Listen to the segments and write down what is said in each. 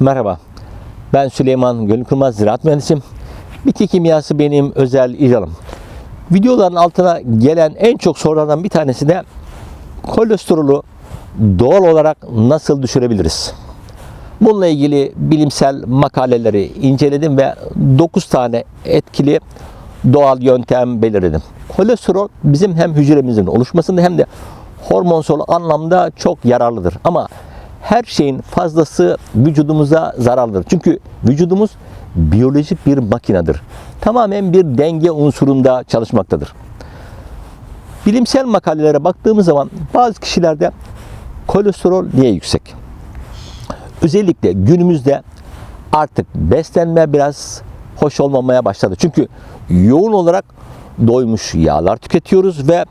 Merhaba, ben Süleyman Gönülkırmaz Ziraat Mühendisiyim. Bitki kimyası benim özel icalım. Videoların altına gelen en çok sorulardan bir tanesi de kolesterolü doğal olarak nasıl düşürebiliriz? Bununla ilgili bilimsel makaleleri inceledim ve 9 tane etkili doğal yöntem belirledim. Kolesterol bizim hem hücremizin oluşmasında hem de hormonsal anlamda çok yararlıdır. Ama her şeyin fazlası vücudumuza zararlıdır. Çünkü vücudumuz biyolojik bir makinedir. Tamamen bir denge unsurunda çalışmaktadır. Bilimsel makalelere baktığımız zaman bazı kişilerde kolesterol niye yüksek? Özellikle günümüzde artık beslenme biraz hoş olmamaya başladı. Çünkü yoğun olarak doymuş yağlar tüketiyoruz ve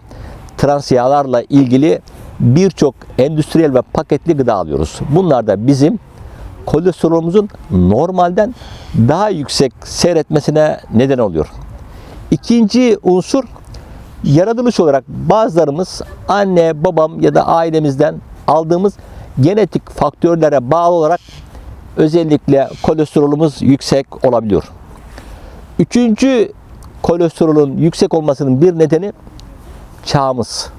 trans yağlarla ilgili birçok endüstriyel ve paketli gıda alıyoruz. Bunlar da bizim kolesterolümüzün normalden daha yüksek seyretmesine neden oluyor. İkinci unsur yaratılış olarak bazılarımız anne, babam ya da ailemizden aldığımız genetik faktörlere bağlı olarak özellikle kolesterolümüz yüksek olabiliyor. Üçüncü kolesterolün yüksek olmasının bir nedeni çağımız.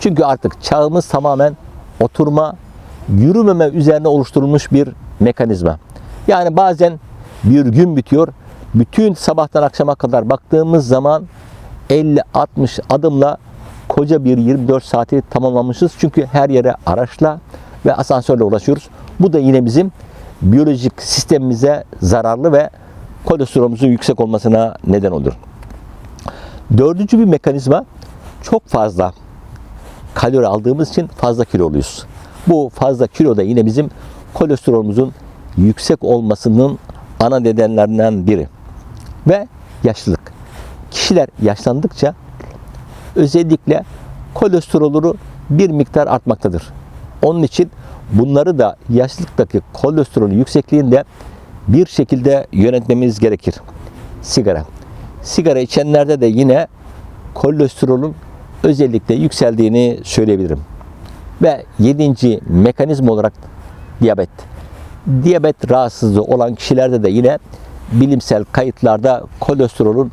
Çünkü artık çağımız tamamen oturma, yürümeme üzerine oluşturulmuş bir mekanizma. Yani bazen bir gün bitiyor. Bütün sabahtan akşama kadar baktığımız zaman 50-60 adımla koca bir 24 saati tamamlamışız. Çünkü her yere araçla ve asansörle ulaşıyoruz. Bu da yine bizim biyolojik sistemimize zararlı ve kolesterolümüzün yüksek olmasına neden olur. Dördüncü bir mekanizma çok fazla kalori aldığımız için fazla kilo oluyoruz. Bu fazla kilo da yine bizim kolesterolümüzün yüksek olmasının ana nedenlerinden biri. Ve yaşlılık. Kişiler yaşlandıkça özellikle kolesterolü bir miktar artmaktadır. Onun için bunları da yaşlılıktaki kolesterol yüksekliğinde bir şekilde yönetmemiz gerekir. Sigara. Sigara içenlerde de yine kolesterolün özellikle yükseldiğini söyleyebilirim. Ve yedinci mekanizma olarak diyabet. Diyabet rahatsızlığı olan kişilerde de yine bilimsel kayıtlarda kolesterolün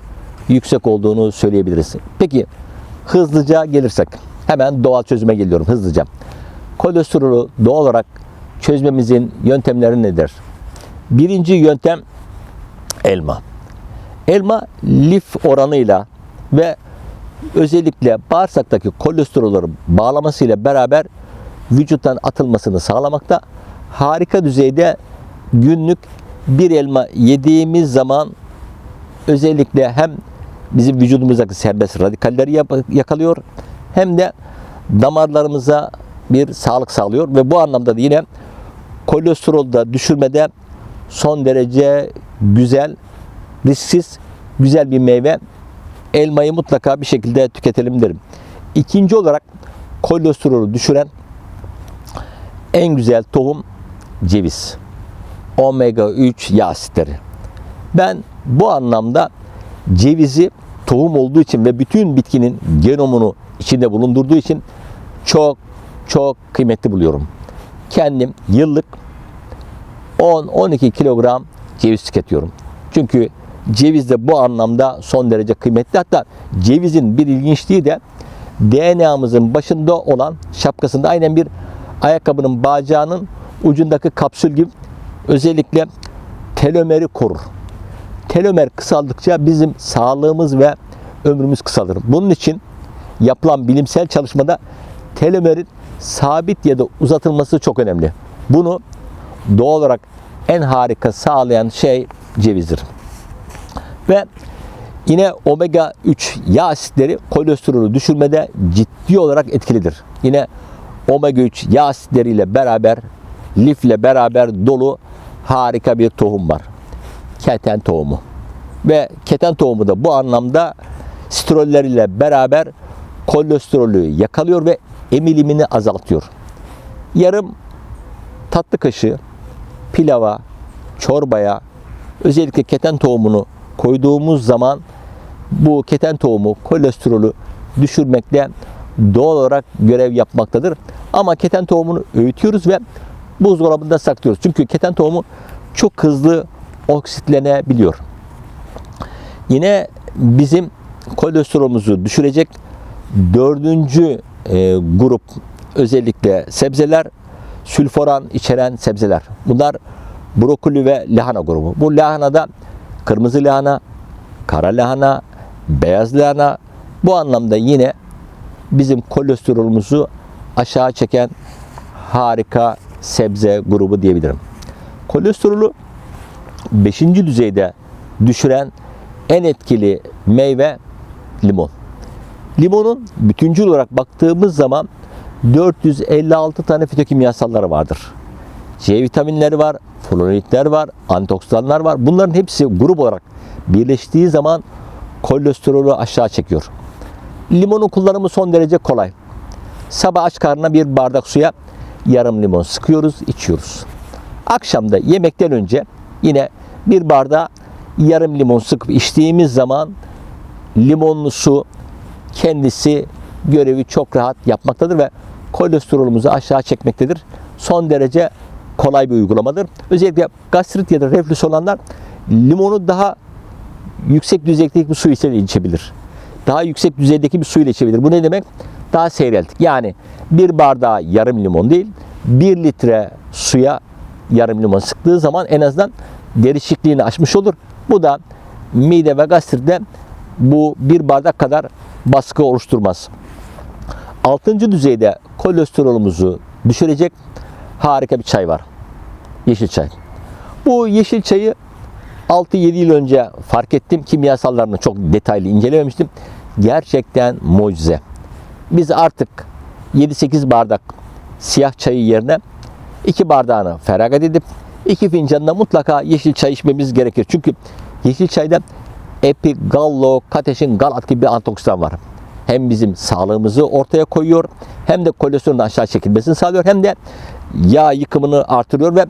yüksek olduğunu söyleyebiliriz. Peki hızlıca gelirsek hemen doğal çözüme geliyorum hızlıca. Kolesterolü doğal olarak çözmemizin yöntemleri nedir? Birinci yöntem elma. Elma lif oranıyla ve özellikle bağırsaktaki kolesterolleri bağlamasıyla beraber vücuttan atılmasını sağlamakta. Harika düzeyde günlük bir elma yediğimiz zaman özellikle hem bizim vücudumuzdaki serbest radikalleri yakalıyor hem de damarlarımıza bir sağlık sağlıyor ve bu anlamda da yine kolesterol da düşürmede son derece güzel, risksiz, güzel bir meyve. Elmayı mutlaka bir şekilde tüketelim derim. İkinci olarak kolesterolü düşüren en güzel tohum ceviz. Omega 3 yağ asitleri. Ben bu anlamda cevizi tohum olduğu için ve bütün bitkinin genomunu içinde bulundurduğu için çok çok kıymetli buluyorum. Kendim yıllık 10-12 kilogram ceviz tüketiyorum. Çünkü ceviz de bu anlamda son derece kıymetli. Hatta cevizin bir ilginçliği de DNA'mızın başında olan şapkasında aynen bir ayakkabının bacağının ucundaki kapsül gibi özellikle telomeri korur. Telomer kısaldıkça bizim sağlığımız ve ömrümüz kısalır. Bunun için yapılan bilimsel çalışmada telomerin sabit ya da uzatılması çok önemli. Bunu doğal olarak en harika sağlayan şey cevizdir. Ve yine omega 3 yağ asitleri kolesterolü düşürmede ciddi olarak etkilidir. Yine omega 3 yağ asitleriyle beraber lifle beraber dolu harika bir tohum var. Keten tohumu. Ve keten tohumu da bu anlamda sterolleriyle beraber kolesterolü yakalıyor ve emilimini azaltıyor. Yarım tatlı kaşığı pilava, çorbaya özellikle keten tohumunu koyduğumuz zaman bu keten tohumu kolesterolü düşürmekte doğal olarak görev yapmaktadır. Ama keten tohumunu öğütüyoruz ve buzdolabında saklıyoruz. Çünkü keten tohumu çok hızlı oksitlenebiliyor. Yine bizim kolesterolümüzü düşürecek dördüncü e, grup özellikle sebzeler sülforan içeren sebzeler. Bunlar brokoli ve lahana grubu. Bu lahanada kırmızı lahana, kara lahana, beyaz lahana bu anlamda yine bizim kolesterolümüzü aşağı çeken harika sebze grubu diyebilirim. Kolesterolü 5. düzeyde düşüren en etkili meyve limon. Limonun bütüncül olarak baktığımız zaman 456 tane fitokimyasalları vardır. C vitaminleri var, flavonoidler var, antioksidanlar var. Bunların hepsi grup olarak birleştiği zaman kolesterolü aşağı çekiyor. Limonun kullanımı son derece kolay. Sabah aç karnına bir bardak suya yarım limon sıkıyoruz, içiyoruz. Akşamda yemekten önce yine bir bardağa yarım limon sıkıp içtiğimiz zaman limonlu su kendisi görevi çok rahat yapmaktadır ve kolesterolümüzü aşağı çekmektedir. Son derece kolay bir uygulamadır. Özellikle gastrit ya da reflüs olanlar limonu daha yüksek düzeydeki bir su ile içebilir. Daha yüksek düzeydeki bir su ile içebilir. Bu ne demek? Daha seyreltik. Yani bir bardağa yarım limon değil, bir litre suya yarım limon sıktığı zaman en azından derişikliğini aşmış olur. Bu da mide ve gastritte bu bir bardak kadar baskı oluşturmaz. Altıncı düzeyde kolesterolümüzü düşürecek harika bir çay var. Yeşil çay. Bu yeşil çayı 6-7 yıl önce fark ettim. Kimyasallarını çok detaylı incelememiştim. Gerçekten mucize. Biz artık 7-8 bardak siyah çayı yerine 2 bardağını feragat edip 2 fincanına mutlaka yeşil çay içmemiz gerekir. Çünkü yeşil çayda epigallo, kateşin, galat gibi bir antioksidan var. Hem bizim sağlığımızı ortaya koyuyor, hem de kolesterolün aşağı çekilmesini sağlıyor, hem de yağ yıkımını artırıyor ve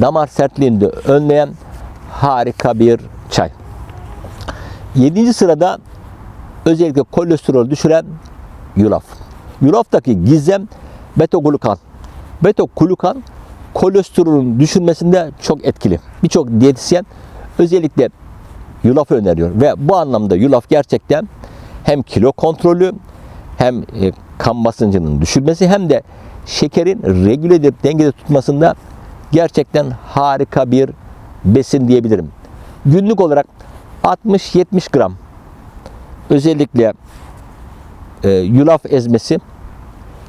damar sertliğini de önleyen harika bir çay. Yedinci sırada özellikle kolesterol düşüren yulaf. Yulaftaki gizem beta-glukan. Beta-glukan kolesterolün düşürmesinde çok etkili. Birçok diyetisyen özellikle yulaf öneriyor ve bu anlamda yulaf gerçekten hem kilo kontrolü hem e, kan basıncının düşürmesi hem de şekerin regüle edip dengede tutmasında gerçekten harika bir besin diyebilirim. Günlük olarak 60-70 gram özellikle e, yulaf ezmesi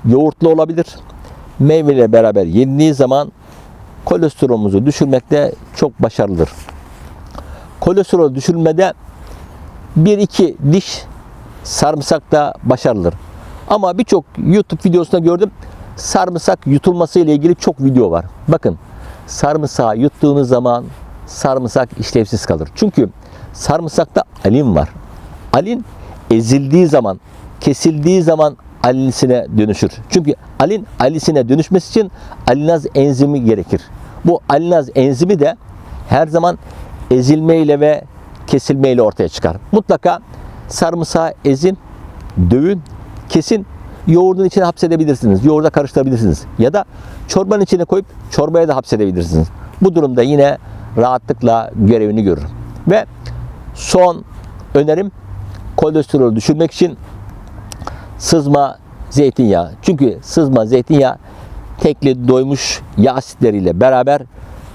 yoğurtlu olabilir. Meyveyle beraber yendiği zaman kolesterolümüzü düşürmekte çok başarılıdır. Kolesterol düşürmede 1-2 diş sarımsak da başarılıdır. Ama birçok YouTube videosunda gördüm sarımsak yutulması ile ilgili çok video var. Bakın sarımsağı yuttuğunuz zaman sarımsak işlevsiz kalır. Çünkü sarımsakta alin var. Alin ezildiği zaman, kesildiği zaman alinsine dönüşür. Çünkü alin alisine dönüşmesi için alinaz enzimi gerekir. Bu alinaz enzimi de her zaman ezilmeyle ve kesilmeyle ortaya çıkar. Mutlaka sarımsağı ezin, dövün, kesin yoğurdun içine hapsedebilirsiniz. Yoğurda karıştırabilirsiniz. Ya da çorbanın içine koyup çorbaya da hapsedebilirsiniz. Bu durumda yine rahatlıkla görevini görür. Ve son önerim kolesterolü düşürmek için sızma zeytinyağı. Çünkü sızma zeytinyağı tekli doymuş yağ asitleriyle beraber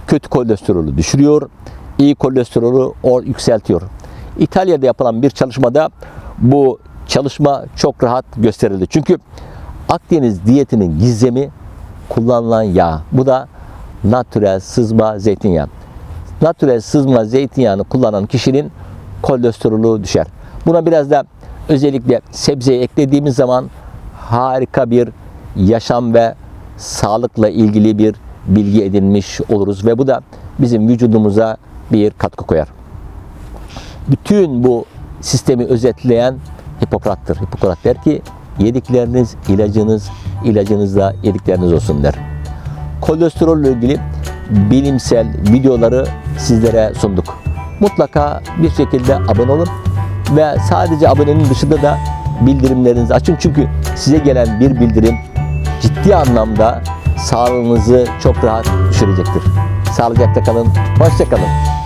kötü kolesterolü düşürüyor. iyi kolesterolü o yükseltiyor. İtalya'da yapılan bir çalışmada bu çalışma çok rahat gösterildi. Çünkü Akdeniz diyetinin gizemi kullanılan yağ. Bu da natürel sızma zeytinyağı. Natürel sızma zeytinyağını kullanan kişinin kolesterolü düşer. Buna biraz da özellikle sebzeye eklediğimiz zaman harika bir yaşam ve sağlıkla ilgili bir bilgi edinmiş oluruz ve bu da bizim vücudumuza bir katkı koyar. Bütün bu sistemi özetleyen Hipokrat'tır. Hipokrat der ki yedikleriniz ilacınız, ilacınız da yedikleriniz olsun der. Kolesterolle ilgili bilimsel videoları sizlere sunduk. Mutlaka bir şekilde abone olun ve sadece abonenin dışında da bildirimlerinizi açın. Çünkü size gelen bir bildirim ciddi anlamda sağlığınızı çok rahat düşürecektir. Sağlıcakla kalın, hoşça kalın.